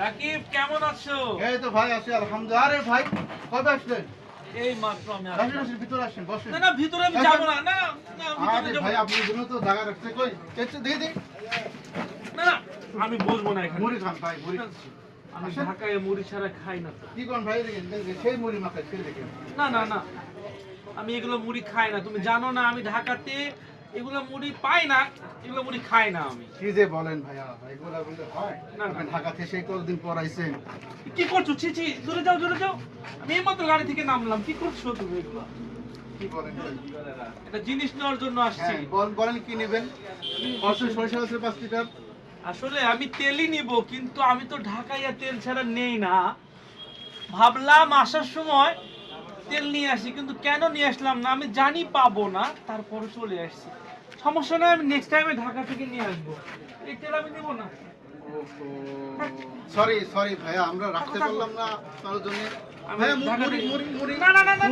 রাকিব কেমন আছো? এই তো ভাই আছি আলহামদুলিল্লাহ। আরে ভাই কবে আসলেন? এই মাত্র আমি আসলাম। ভিতরে আসেন বসেন। না না ভিতরে আমি যাব না। না না ভিতরে যাব ভাই না। আপনার জন্য তো জায়গা রাখছে কই? দিয়ে দিই না না আমি বলব না এখানে। মুড়ি খান ভাই মুড়ি আমি ঢাকায় মুড়ি ছাড়া খাই না। কি কোন ভাই দেখেন দেখেন, সেই মুড়ি মাখাই সেই দেখেন। না না না আমি এগুলো মুড়ি খাই না। তুমি জানো না আমি ঢাকাতে এগুলো মুড়ি পাই না এগুলো মুড়ি খাই না আমি। কি যে বলেন ভাইয়া এগুলা বলতে হয়? না, না। ঢাকা থেকে সেই কতদিন পর আইছেন কি করছ? ছি ছি দূরে যাও দূরে যাও। আমি এইমাত্র গাড়ি থেকে নামলাম কি করছ তুমি এগুলো? কি বলেন এটা জিনিস নেওয়ার জন্য আসছি। হ্যাঁ বল- বলেন কি নেবেন? অবশ্যই সরিষা আছে পাঁচ লিটার। আসলে আমি তেলই নিব কিন্তু আমি তো ঢাকায় তেল ছাড়া নেই না। ভাবলাম আসার সময় তেল নিয়ে আসি কিন্তু কেন নিয়ে আসলাম না? আমি জানি পাবো না তারপরে চলে আসছি। সমস্যা নয় আমি নেক্সট টাইমে ঢাকা থেকে নিয়ে আসব। এই তেল আমি নেব না। সরি সরি ভাইয়া আমরা রাখতে। পারলাম না তার জন্য। না না, না।